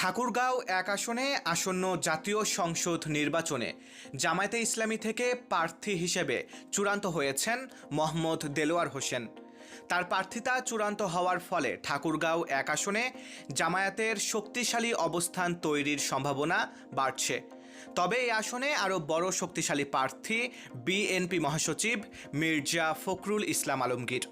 ঠাকুরগাঁও এক আসনে আসন্ন জাতীয় সংসদ নির্বাচনে জামায়াতে ইসলামী থেকে প্রার্থী হিসেবে চূড়ান্ত হয়েছেন মোহাম্মদ দেলোয়ার হোসেন। তার প্রার্থিতা চূড়ান্ত হওয়ার ফলে ঠাকুরগাঁও এক আসনে জামায়াতের শক্তিশালী অবস্থান তৈরির সম্ভাবনা বাড়ছে। তবে এই আসনে আরও বড় শক্তিশালী প্রার্থী বিএনপি মহাসচিব মির্জা ফখরুল ইসলাম আলমগীর।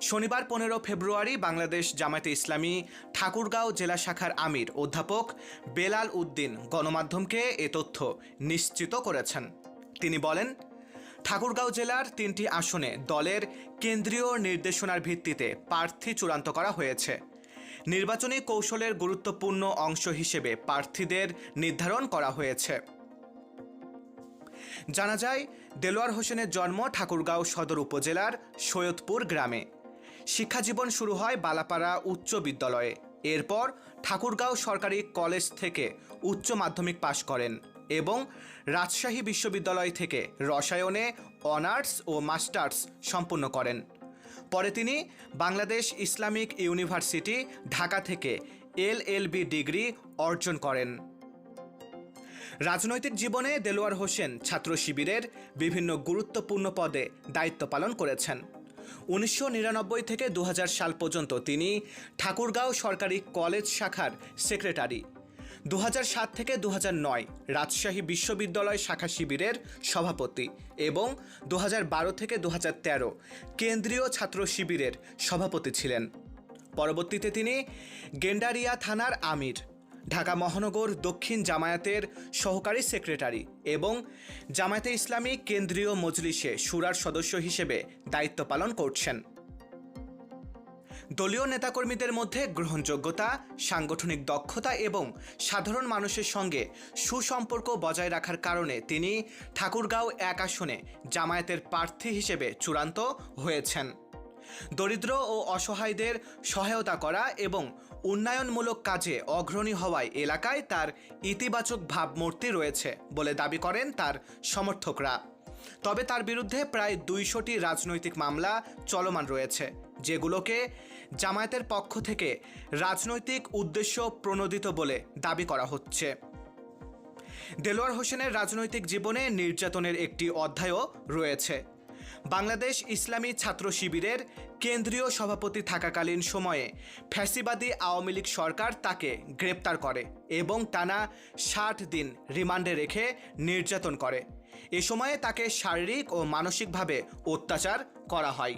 শনিবার পনেরো ফেব্রুয়ারি বাংলাদেশ জামায়াতে ইসলামী ঠাকুরগাঁও জেলা শাখার আমির অধ্যাপক বেলাল উদ্দিন গণমাধ্যমকে এ তথ্য নিশ্চিত করেছেন। তিনি বলেন, ঠাকুরগাঁও জেলার তিনটি আসনে দলের কেন্দ্রীয় নির্দেশনার ভিত্তিতে প্রার্থী চূড়ান্ত করা হয়েছে। নির্বাচনী কৌশলের গুরুত্বপূর্ণ অংশ হিসেবে প্রার্থীদের নির্ধারণ করা হয়েছে। জানা যায়, দেলোয়ার হোসেনের জন্ম ঠাকুরগাঁও সদর উপজেলার সৈয়দপুর গ্রামে। শিক্ষাজীবন শুরু হয় বালাপাড়া উচ্চ বিদ্যালয়ে। এরপর ঠাকুরগাঁও সরকারি কলেজ থেকে উচ্চ মাধ্যমিক পাশ করেন এবং রাজশাহী বিশ্ববিদ্যালয় থেকে রসায়নে, অনার্স ও মাস্টার্স সম্পন্ন করেন। পরে তিনি বাংলাদেশ ইসলামিক ইউনিভার্সিটি ঢাকা থেকে এলএলবি ডিগ্রি অর্জন করেন। রাজনৈতিক জীবনে দেলোয়ার হোসেন ছাত্র শিবিরের বিভিন্ন গুরুত্বপূর্ণ পদে দায়িত্ব পালন করেছেন। উনিশশো নিরানব্বই থেকে দু হাজার সাল পর্যন্ত তিনি ঠাকুরগাঁও সরকারি কলেজ শাখার সেক্রেটারি। দু থেকে দু রাজশাহী বিশ্ববিদ্যালয় শাখা শিবিরের সভাপতি এবং দু থেকে দু কেন্দ্রীয় ছাত্র শিবিরের সভাপতি ছিলেন। পরবর্তীতে তিনি গেন্ডারিয়া থানার আমির। ঢাকা মহানগর দক্ষিণ জামায়াতের সহকারী সেক্রেটারি এবং জামায়াতে ইসলামী কেন্দ্রীয় মজলিসে সুরার সদস্য হিসেবে দায়িত্ব পালন করছেন। দলীয় নেতাকর্মীদের মধ্যে গ্রহণযোগ্যতা, সাংগঠনিক দক্ষতা এবং সাধারণ মানুষের সঙ্গে সুসম্পর্ক বজায় রাখার কারণে তিনি ঠাকুরগাঁও এক আসনে জামায়াতের প্রার্থী হিসেবে চূড়ান্ত হয়েছেন। দরিদ্র ও অসহায়দের সহায়তা করা এবং উন্নয়নমূলক কাজে অগ্রণী হওয়ায় এলাকায় তার ইতিবাচক ভাবমূর্তি রয়েছে বলে দাবি করেন তার সমর্থকরা। তবে তার বিরুদ্ধে প্রায় দুইশোটি রাজনৈতিক মামলা চলমান রয়েছে, যেগুলোকে জামায়াতের পক্ষ থেকে রাজনৈতিক উদ্দেশ্য প্রণোদিত বলে দাবি করা হচ্ছে। দেলোয়ার হোসেনের রাজনৈতিক জীবনে নির্যাতনের একটি অধ্যায়ও রয়েছে। বাংলাদেশ ইসলামী ছাত্র শিবিরের কেন্দ্রীয় সভাপতি থাকাকালীন সময়ে ফ্যাসিবাদী আওয়ামী লীগ সরকার তাকে গ্রেপ্তার করে এবং টানা ষাট দিন রিমান্ডে রেখে নির্যাতন করে। এ সময়ে তাকে শারীরিক ও মানসিকভাবে অত্যাচার করা হয়।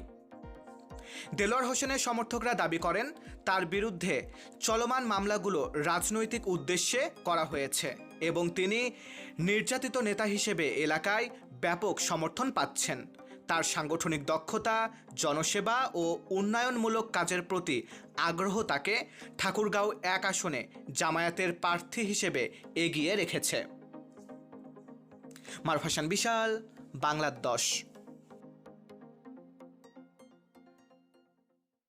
দেলোয়ার হোসেনের সমর্থকরা দাবি করেন, তার বিরুদ্ধে চলমান মামলাগুলো রাজনৈতিক উদ্দেশ্যে করা হয়েছে এবং তিনি নির্যাতিত নেতা হিসেবে এলাকায় ব্যাপক সমর্থন পাচ্ছেন। তার সাংগঠনিক দক্ষতা, জনসেবা ও উন্নয়নমূলক কাজের প্রতি আগ্রহ তাকে ঠাকুরগাঁও এক আসনে জামায়াতের প্রার্থী হিসেবে এগিয়ে রেখেছে। মারফাসান বিশাল বাংলার দশ।